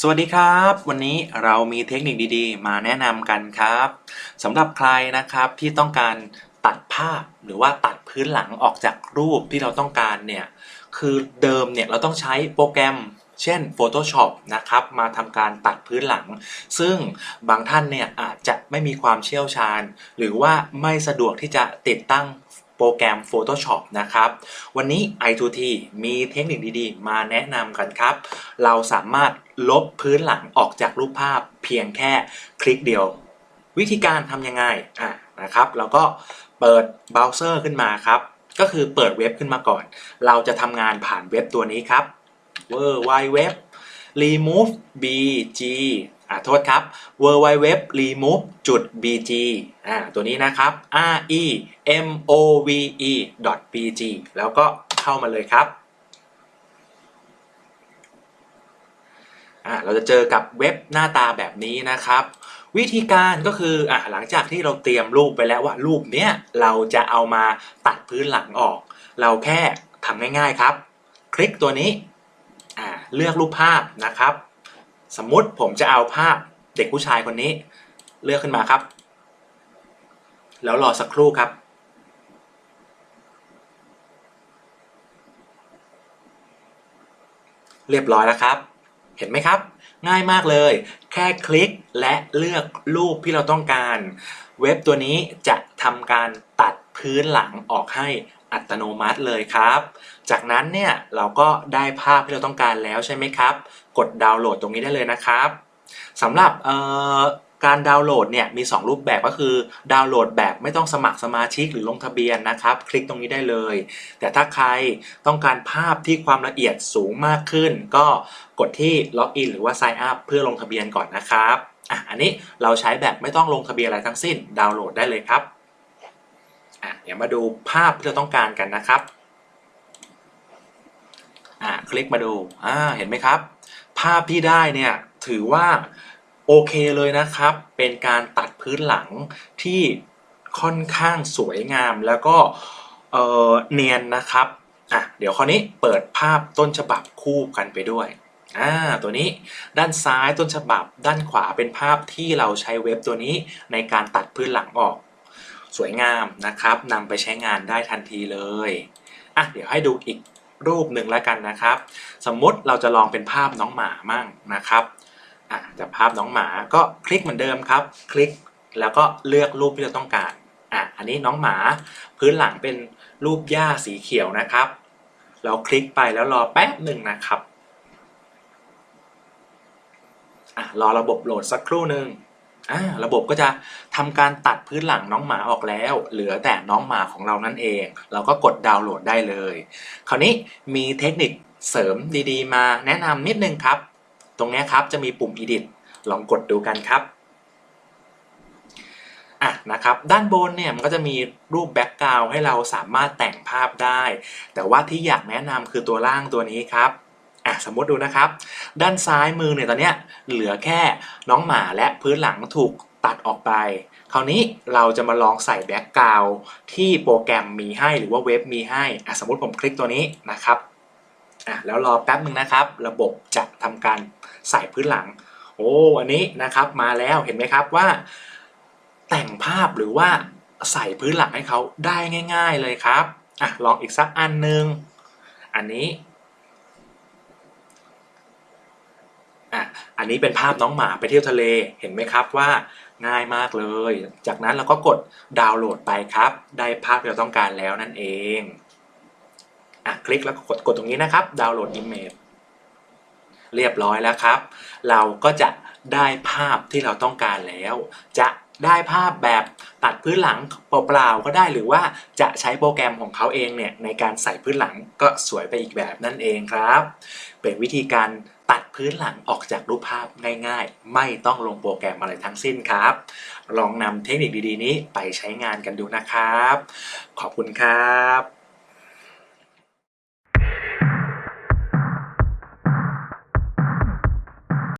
สวัสดีครับ วันนี้เรามีเทคนิคดีๆ มาแนะนำกันครับสำหรับใครนะครับที่ต้องการตัดภาพหรือว่าตัดพื้นหลังออกจากรูปที่เราต้องการเนี่ยคือเดิมเนี่ยเราต้องใช้โปรแกรมเช่น Photoshop นะครับมาทำการตัดพื้นหลัง ซึ่งบางท่านเนี่ยอาจจะไม่มีความเชี่ยวชาญ หรือว่าไม่สะดวกที่จะติดตั้ง โปรแกรม Photoshop นะครับ วันนี้ i2t มีเทคนิคดีๆ มาแนะนำกันครับ เราสามารถลบพื้นหลังออกจากรูปภาพเพียงแค่คลิกเดียว วิธีการทำยังไงอะนะครับเราก็เปิดเบราว์เซอร์ขึ้นมาครับ ก็คือเปิดเว็บขึ้นมาก่อน เราจะทำงานผ่านเว็บตัวนี้ครับ w w w remove bg อ่าโทษครับ w w w remove จุด bg อ่าตัวนี้นะครับ r e m o v e bg แล้วก็เข้ามาเลยครับอ่าเราจะเจอกับเว็บหน้าตาแบบนี้นะครับ วิธีการก็คืออ่าหลังจากที่เราเตรียมรูปไปแล้วว่ารูปเนี้ยเราจะเอามาตัดพื้นหลังออก เราแค่ทำง่ายๆครับ คลิกตัวนี้อ่าเลือกรูปภาพนะครับ สมมุติผมจะเอาภาพเด็กผู้ชายคนนี้ เลือกขึ้นมาครับ แล้วรอสักครู่ครับ เรียบร้อยแล้วครับ เห็นไหมครับ ง่ายมากเลย แค่คลิกและเลือกรูปที่เราต้องการ เว็บตัวนี้จะทำการตัดพื้นหลังออกให้ อัตโนมัติเลยครับ จากนั้นเนี่ยเราก็ได้ภาพที่เราต้องการแล้วใช่ไหมครับ กดดาวน์โหลดตรงนี้ได้เลยนะครับสำหรับการดาวน์โหลดเนี่ยมี 2 รูปแบบก็คือดาวน์โหลดแบบไม่ต้องสมัครสมาชิกหรือลงทะเบียนนะครับ คลิกตรงนี้ได้เลย แต่ถ้าใครต้องการภาพที่ความละเอียดสูงมากขึ้น ก็กดที่ล็อกอินหรือว่า Sign Up เพื่อลงทะเบียนก่อนนะครับอะอันนี้เราใช้แบบไม่ต้องลงทะเบียนอะไรทั้งสิ้นดาวน์โหลดได้เลยครับ อะเดี๋ยวมาดูภาพที่เราต้องการกันนะครับอะคลิกมาดูอ่าเห็นไหมครับ ภาพที่ได้เนี่ยถือว่าโอเคเลยนะครับ เป็นการตัดพื้นหลังที่ค่อนข้างสวยงามแล้วก็เเนียนนะครับอะเดี๋ยวคราวนี้เปิดภาพต้นฉบับคู่กันไปด้วยอ่าตัวนี้ด้านซ้ายต้นฉบับ ด้านขวาเป็นภาพที่เราใช้เว็บตัวนี้ในการตัดพื้นหลังออก สวยงามนะครับนำไปใช้งานได้ทันทีเลยอะเดี๋ยวให้ดูอีกรูปหนึ่งแล้วกันนะครับ สมมติเราจะลองเป็นภาพน้องหมามั่งนะครับอะจะภาพน้องหมาก็คลิกเหมือนเดิมครับ คลิกแล้วก็เลือกรูปที่เราต้องการอะอันนี้น้องหมาพื้นหลังเป็นรูปหญ้าสีเขียวนะครับ เราคลิกไปแล้วรอแป๊บหนึ่งนะครับอะรอระบบโหลดสักครู่หนึ่ง อ่าระบบก็จะทำการตัดพื้นหลังน้องหมาออกแล้ว เหลือแต่น้องหมาของเรานั่นเอง เราก็กดดาวน์โหลดได้เลย คราวนี้มีเทคนิคเสริมดีๆ มาแนะนำนิดนึงครับ ตรงนี้ครับจะมีปุ่ม edit ลองกดดูกันครับอะนะครับด้านบนเนี่ยมันก็จะมีรูปแบ็กกราวให้เราสามารถแต่งภาพได้ แต่ว่าที่อยากแนะนำคือตัวล่างตัวนี้ครับ อะสมมติดูนะครับ ด้านซ้ายมือเนี่ยตอนเนี้ยเหลือแค่น้องหมาและพื้นหลังถูกตัดออกไป คราวนี้เราจะมาลองใส่แบ็กกราวที่โปรแกรมมีให้หรือว่าเว็บมีให้อะสมมติผมคลิกตัวนี้นะครับอะแล้วรอแป๊บหนึ่งนะครับ ระบบจะทำการใส่พื้นหลัง โอ้อันนี้นะครับมาแล้วเห็นไหมครับว่า แต่งภาพหรือว่าใส่พื้นหลังให้เขาได้ง่าย ๆเลยครับอะลองอีกสักอันหนึ่งอันนี้อะ อันนี้เป็นภาพน้องหมาไปเที่ยวทะเลเห็นไหมครับว่าง่ายมากเลย จากนั้นเราก็กดดาวน์โหลดไปครับ ได้ภาพที่เราต้องการแล้วนั่นเองอะคลิกแล้วกดกดตรงนี้นะครับ ดาวน์โหลดอิมเมจเรียบร้อยแล้วครับ เราก็จะได้ภาพที่เราต้องการแล้ว จะได้ภาพแบบตัดพื้นหลังเปล่าๆก็ได้หรือว่าจะใช้โปรแกรมของเขาเองเนี่ยในการใส่พื้นหลังก็สวยไปอีกแบบนั่นเองครับ เป็นวิธีการตัด พื้นหลังออกจากรูปภาพง่ายๆ ไม่ต้องลงโปรแกรมอะไรทั้งสิ้นครับ ลองนำเทคนิคดีๆ นี้ไปใช้งานกันดูนะครับ ขอบคุณครับ